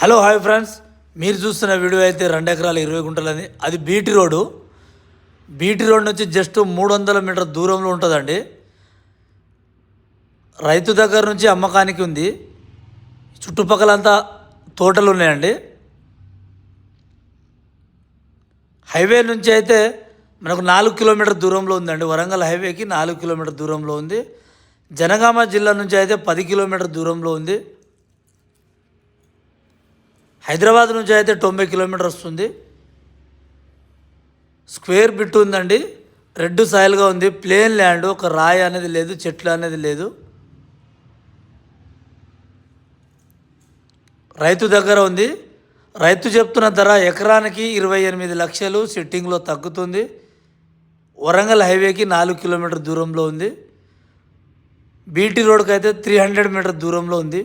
Hello hi friends. మీరు చూస్తున్న video అయితే రెండు ఎకరాల ఇరవై గుంటలని అది బీటీ రోడ్డు. బీటీ రోడ్ నుంచి జస్ట్ మూడు వందల మీటర్ దూరంలో ఉంటుందండి. రైతు దగ్గర నుంచి అమ్మకానికి ఉంది. చుట్టుపక్కలంతా తోటలు ఉన్నాయండి. హైవే నుంచి అయితే మనకు నాలుగు కిలోమీటర్ దూరంలో ఉందండి. వరంగల్ హైవేకి నాలుగు కిలోమీటర్ దూరంలో ఉంది. జనగామ జిల్లా నుంచి అయితే పది కిలోమీటర్ దూరంలో ఉంది. హైదరాబాద్ నుంచి అయితే తొంభై కిలోమీటర్ వస్తుంది. స్క్వేర్ బిట్ ఉందండి. రెడ్ సాయిల్గా ఉంది. ప్లేన్ ల్యాండ్ ఒక రాయి అనేది లేదు చెట్లు అనేది లేదు. రైతు దగ్గర ఉంది. రైతు చెప్తున్న ధర ఎకరానికి ఇరవై ఎనిమిది లక్షలు సిట్టింగ్లో తగ్గుతుంది. వరంగల్ హైవేకి నాలుగు కిలోమీటర్ దూరంలో ఉంది. బీటీ రోడ్కి అయితే త్రీ హండ్రెడ్ మీటర్ దూరంలో ఉంది.